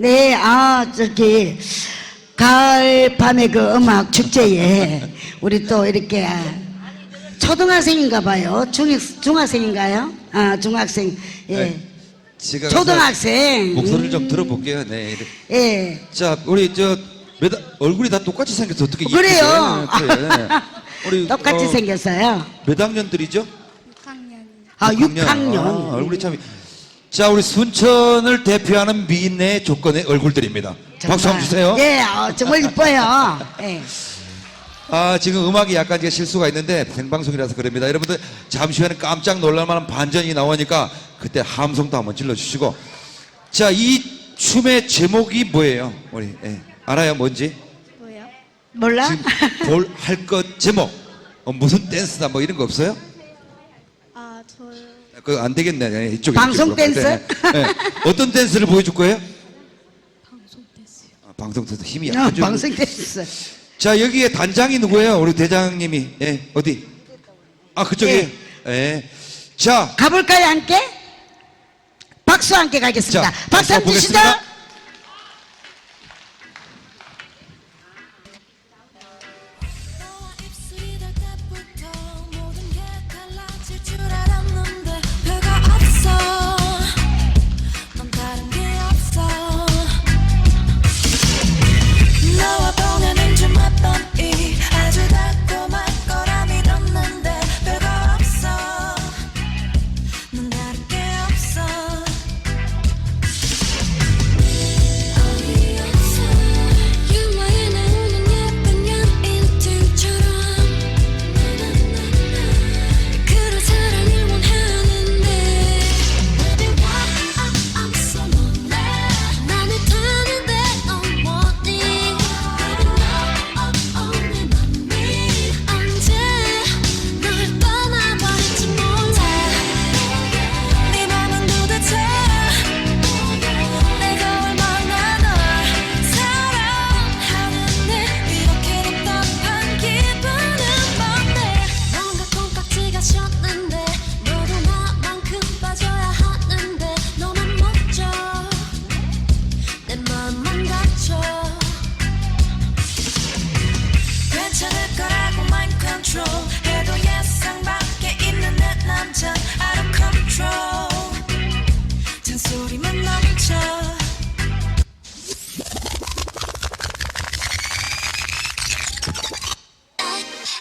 네, 아, 저기, 가을 밤의 그 음악 축제에 우리 또 이렇게 초등학생인가 봐요. 중, 중학생인가요? 아, 중학생. 예. 네. 가서 초등학생. 목소리를 좀 들어볼게요. 네. 이렇게. 예. 자, 우리 저 매다, 얼굴이 다 똑같이 생겨서 어떻게 그래요. 우리 똑같이 어, 생겼어요. 몇 학년들이죠? 6학년 아, 육 6학년. 아, 얼굴이 참. 자, 우리 순천을 대표하는 미인의 조건의 얼굴들입니다. 박수 한번 주세요. 예, 어, 정말 이뻐요. 예. 아, 지금 음악이 약간 이제 실수가 있는데 생방송이라서 그럽니다. 여러분들 잠시 후에는 깜짝 놀랄만한 반전이 나오니까 그때 함성도 한번 질러주시고. 자, 이 춤의 제목이 뭐예요? 우리 예. 알아요, 뭔지? 뭐요? 몰라? 지금 볼 할 것 제목. 어, 무슨 댄스다 뭐 이런 거 없어요? 아 저요 그거 안 되겠네. 예, 이쪽에. 방송. 댄스? 네, 네. 어떤 댄스를 보여줄 거예요? 방송 됐어요 아, 방송 댄스 힘이 어, 약하죠. 방송 됐어. 자 여기에 단장이 누구예요? 우리 대장님이 예 어디? 아 그쪽에 예. 자, 가볼까요, 함께? 박수 함께 가겠습니다. 자, 박수 한번 주시죠. 보겠습니다.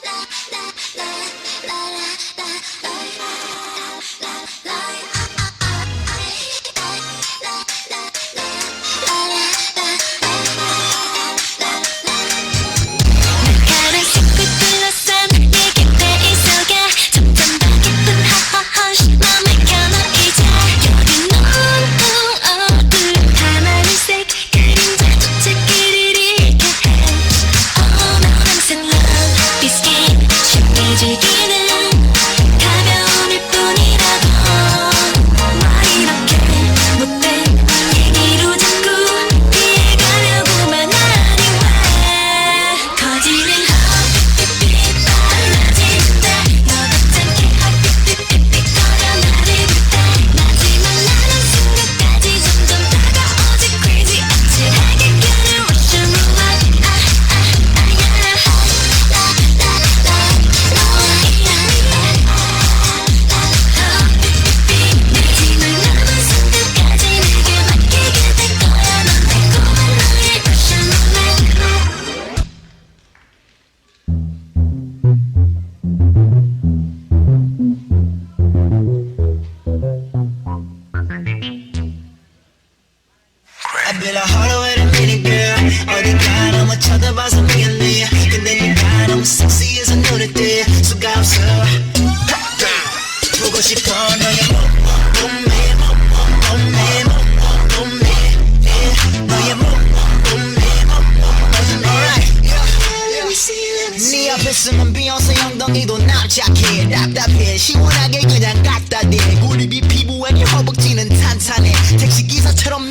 가는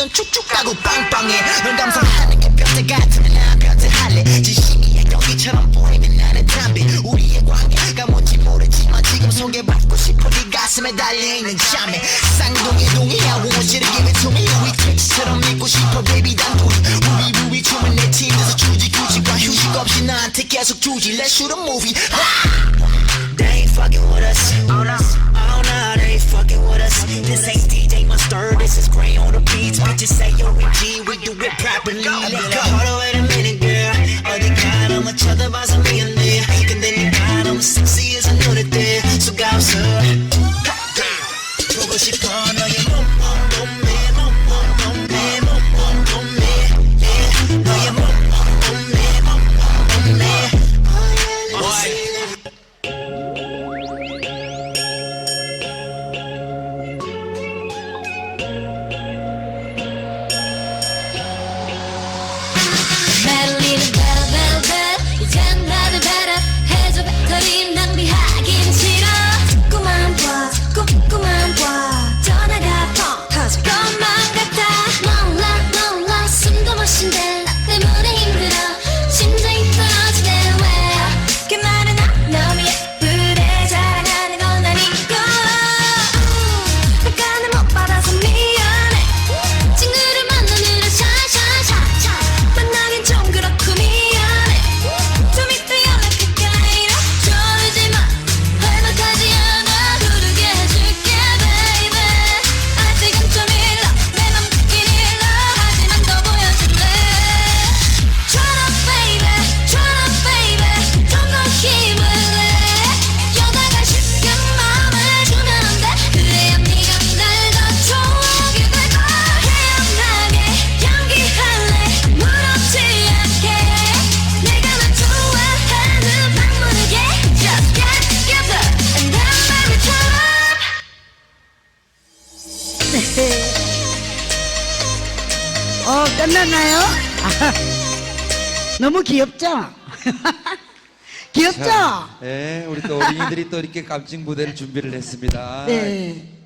넌 쭉쭉 가고 빵빵해. 널 감상하는 게 변태 같으면 난 변태 할래. 지심이야 여기처럼 보이면 나는 담배. 우리의 관계가 뭔지 모르지만 지금 소개받고 싶어 네 가슴에 달려있는 잠에 쌍둥이 동이야 원시를 give it to me 우리 택시처럼 믿고 싶어 baby 단둘이 우리 우리 춤을 내 팀에서 주지 규칙과 휴식 없이 나한테 계속 주지. Let's shoot a movie. They ain't fucking pecado. 어, 끝났나요? 너무 귀엽죠? 귀엽죠? 자, 예, 우리 또 어린이들이 또 이렇게 깜찍 무대를 준비를 했습니다. 네.